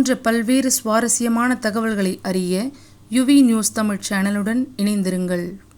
போன்ற பல்வேறு சுவாரஸ்யமான தகவல்களை அறிய யுவி நியூஸ் தமிழ் சேனலுடன் இணைந்திருங்கள்.